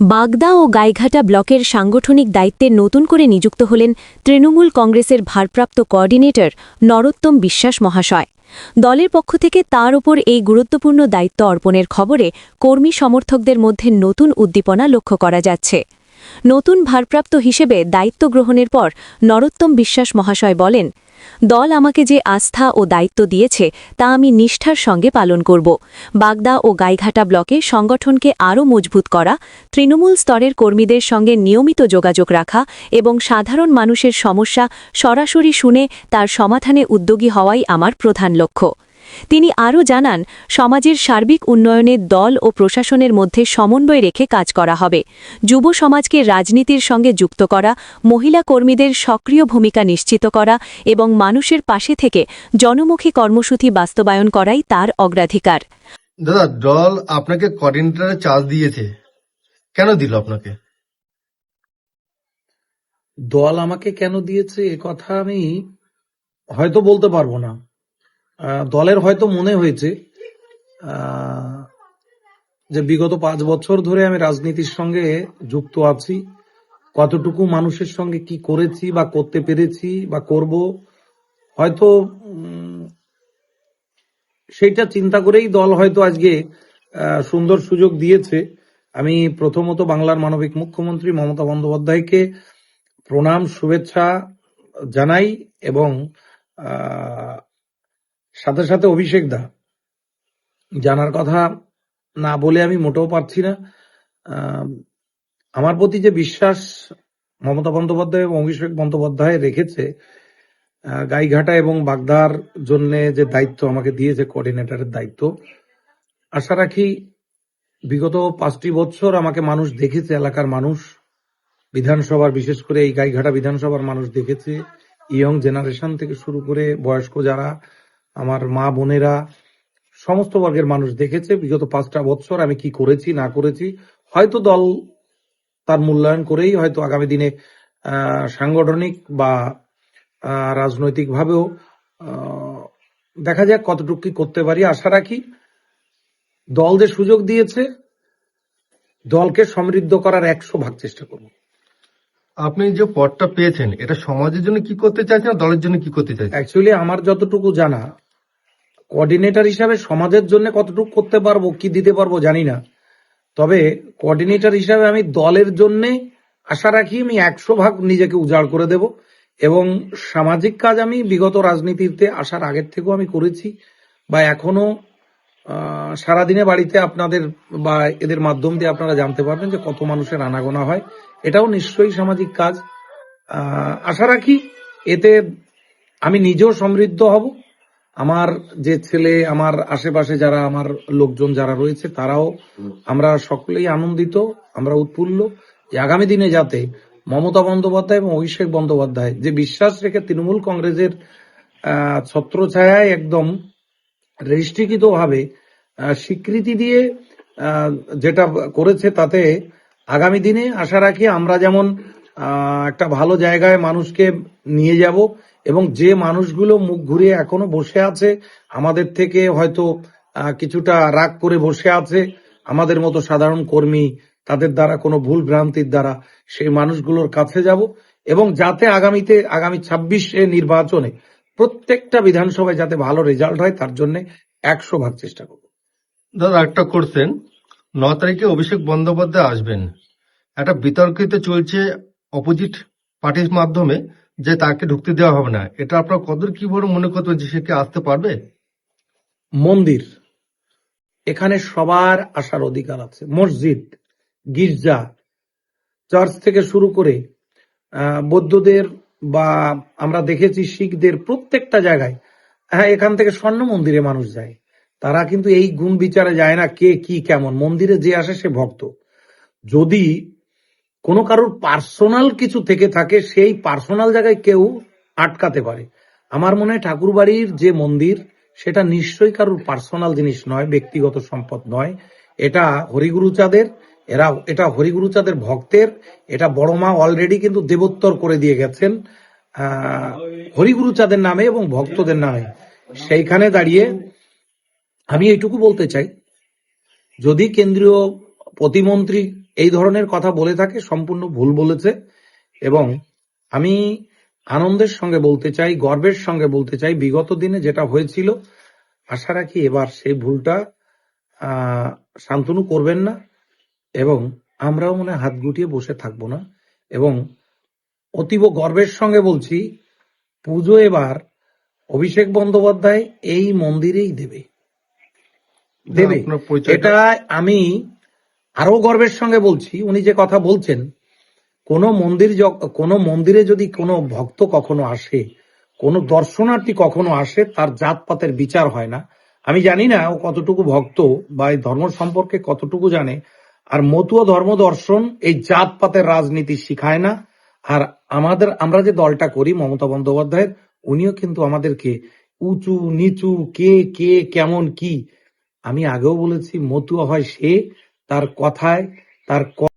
বাগদা ও গাইঘাটা ব্লকের সাংগঠনিক দায়িত্বে নতুন করে নিযুক্ত হলেন তৃণমূল কংগ্রেসের ভারপ্রাপ্ত কোঅর্ডিনেটর নরোত্তম বিশ্বাস মহাশয়। দলের পক্ষ থেকে তার ওপর এই গুরুত্বপূর্ণ দায়িত্ব অর্পণের খবরে কর্মী সমর্থকদের মধ্যে নতুন উদ্দীপনা লক্ষ্য করা যাচ্ছে। নতুন ভারপ্রাপ্ত হিসেবে দায়িত্ব গ্রহণের পর নরোত্তম বিশ্বাস মহাশয় বলেন, দল আমাকে যে আস্থা ও দায়িত্ব দিয়েছে তা আমি নিষ্ঠার সঙ্গে পালন করব। বাগদা ও গাইঘাটা ব্লকে সংগঠনকে আরও মজবুত করা, তৃণমূল স্তরের কর্মীদের সঙ্গে নিয়মিত যোগাযোগ রাখা এবং সাধারণ মানুষের সমস্যা সরাসরি শুনে তার সমাধানে উদ্যোগী হওয়াই আমার প্রধান লক্ষ্য। তিনি আরও জানান সমাজের সার্বিক উন্নয়নে দল ও প্রশাসনের মধ্যে সমন্বয় রেখে কাজ করা হবে। যুব সমাজকে রাজনীতির সঙ্গে যুক্ত করা মহিলা কর্মীদের সক্রিয় ভূমিকা নিশ্চিত করা এবং মানুষের পাশে থেকে জনমুখী কর্মসূচি বাস্তবায়ন করাই তার অগ্রাধিকার। দাদা দল আপনাকে কোঅর্ডিনেটরের চার্জ দিয়েছে। কেন দিল আপনাকে? দল আমাকে কেন দিয়েছে এ কথা আমি হয়তো বলতে পারব না। দলের হয়তো মনে হয়েছে যে বিগত পাঁচ বছর ধরে আমি রাজনীতির সঙ্গে যুক্ত আছি। কতটুকু মানুষের সঙ্গে কি করেছি বা করতে পেরেছি বা করব, হয়তো সেইটা চিন্তা করেই দল হয়তো আজকে সুন্দর সুযোগ দিয়েছে। আমি প্রথমত বাংলার মানবিক মুখ্যমন্ত্রী মমতা বন্দ্যোপাধ্যায়কে প্রণাম, শুভেচ্ছা জানাই এবং সাথে সাথে অভিষেক দা। জানার কথা না বলে আমি মোটেও পারছি না। আমার প্রতি যে বিশ্বাস মমতা বন্দ্যোপাধ্যায় এবং অভিষেক বন্দ্যোপাধ্যায় রেখেছে গাইঘাটা এবং বাগদার জন্য যে দায়িত্ব আমাকে দিয়েছে কোঅর্ডিনেটরের দায়িত্ব, আশা রাখি বিগত পাঁচটি বছর আমাকে মানুষ দেখেছে, এলাকার মানুষ, বিধানসভার, বিশেষ করে এই গাইঘাটা বিধানসভার মানুষ দেখেছে, ইয়ং জেনারেশন থেকে শুরু করে বয়স্ক যারা আমার মা বোনেরা সমস্ত বর্গের মানুষ দেখেছে বিগত পাঁচটা বছর আমি কি করেছি না করেছি। হয়তো দল তার মূল্যায়ন করেই হয়তো আগামী দিনে সাংগঠনিক বা রাজনৈতিকভাবেও দেখা যাক কতটুকু কি করতে পারি। আশা রাখি দল যে সুযোগ দিয়েছে দলকে সমৃদ্ধ করার একশো ভাগ চেষ্টা করব। আপনি যে পদটা পেয়েছেন এটা সমাজের জন্য কি করতে চাইছেন দলের জন্য কি করতে চাইছেন? অ্যাকচুয়ালি আমার যতটুকু জানা কোঅর্ডিনেটর হিসাবে সমাজের জন্য কতটুকু করতে পারব, কি দিতে পারব জানি না। তবে কোঅর্ডিনেটর হিসাবে আমি দলের জন্য আশা রাখি আমি একশো ভাগ নিজেকে উজাড় করে দেব এবং সামাজিক কাজ আমি বিগত রাজনীতিতে আসার আগের থেকেও আমি করেছি বা এখনও সারাদিনে বাড়িতে আপনাদের বা এদের মাধ্যম দিয়ে আপনারা জানতে পারবেন যে কত মানুষের আনাগোনা হয়। এটাও নিশ্চয়ই সামাজিক কাজ। আশা রাখি এতে আমি নিজেও সমৃদ্ধ হব। আমার যে ছেলে, আমার আশেপাশে যারা, আমার লোকজন যারা রয়েছে, তারাও আমরা সকলেই আনন্দিত, আমরা উৎফুল্ল। আগামী দিনে যাতে মমতা বন্দ্যোপাধ্যায় এবং অভিষেক বন্দ্যোপাধ্যায়, যে বিশ্বাস রেখে তৃণমূল কংগ্রেসের ছত্রছায়ায় একদম রেজিস্ট্রিকৃত ভাবে স্বীকৃতি দিয়ে যেটা করেছে তাতে আগামী দিনে আশা রাখি আমরা যেমন একটা ভালো জায়গায় মানুষকে নিয়ে যাব এবং যে মানুষগুলো মুখ ঘুরিয়ে এখনও বসে আছে, আমাদের থেকে হয়তো কিছুটা রাগ করে বসে আছে, আমাদের মতো সাধারণ কর্মী, তাদের দ্বারা কোনো ভুল ভ্রান্তির দ্বারা সেই মানুষগুলোর কাছে যাব এবং যাতে আগামীতে, আগামী ছাব্বিশে নির্বাচনে প্রত্যেকটা বিধানসভায় যাতে ভালো রেজাল্ট হয়, তার জন্য একশো ভাগ চেষ্টা করব। দাদা একটা করছেন ন তারিখে অভিষেক বন্দ্যোপাধ্যায় আসবেন। একটা বিতর্কিত চলছে অপোজিট পার্টির মাধ্যমে। যে তাকে ঢুকতে দেওয়া হবে না। এটা আপনার কদর কি বড় মনে করতেন যে সে কি আসতে পারবে? মন্দির। এখানে সবার আসার অধিকার আছে। মসজিদ, গির্জা, চার্চ থেকে শুরু করে বৌদ্ধদের বা আমরা দেখেছি শিখদের প্রত্যেকটা জায়গায় হ্যাঁ এখান থেকে স্বর্ণ মন্দিরে মানুষ যায়। তারা কিন্তু এই গুণ বিচারে যায় না কে কি কেমন। মন্দিরে যে আসে সে ভক্ত। যদি কোনো কারোর পার্সোনাল কিছু থেকে থাকে, সেই পার্সোনাল জায়গায় কেউ আটকাতে পারে। আমার মনে হয় ঠাকুরবাড়ির যে মন্দির, সেটা নিশ্চয়ই কারোর পার্সোনাল জিনিস নয়, ব্যক্তিগত সম্পদ নয়। এটা হরিগুরুচাঁদের, এরা, এটা হরিগুরুচাঁদের ভক্তের, এটা বড় মা অলরেডি কিন্তু দেবোত্তর করে দিয়ে গেছেন হরিগুরুচাঁদের নামে এবং ভক্তদের নামে। সেইখানে দাঁড়িয়ে আমি এইটুকু বলতে চাই, যদি কেন্দ্রীয় প্রতিমন্ত্রী এই ধরনের কথা বলে থাকে সম্পূর্ণ ভুল বলেছে। এবং আমি আনন্দের সঙ্গে বলতে চাই গর্বের সঙ্গে বলতে চাই বিগত দিনে যেটা হয়েছিল আশা রাখি এবার সেই ভুলটা শান্তনু করবেন না। এবং আমরাও মনে হাত গুটিয়ে বসে থাকব না। এবং অতীব গর্বের সঙ্গে বলছি পুজো এবার অভিষেক বন্দ্যোপাধ্যায় এই মন্দিরেই দেবে। দেবে। এটা আমি আরও গর্বের সঙ্গে বলছি, উনি যে কথা বলছেন, কোন মন্দির কোন মন্দিরে যদি কোনো ভক্ত কখনো আসে, কোন দর্শনার্থী কখনো আসে, তার জাতপাতের বিচার হয় না। আমি জানি না ও কতটুকু ভক্ত বা এই ধর্ম সম্পর্কে কতটুকু জানে। আর মতুয়া ধর্ম দর্শন এই জাতপাতের রাজনীতি শিখায় না। আর আমাদের, আমরা যে দলটা করি, মমতা বন্দ্যোপাধ্যায়ের, উনিও কিন্তু আমাদেরকে উঁচু, নিচু, কে কে, কেমন, কি, আমি আগেও বলেছি, মতুয়া হয় সে তার কথায় তার ক-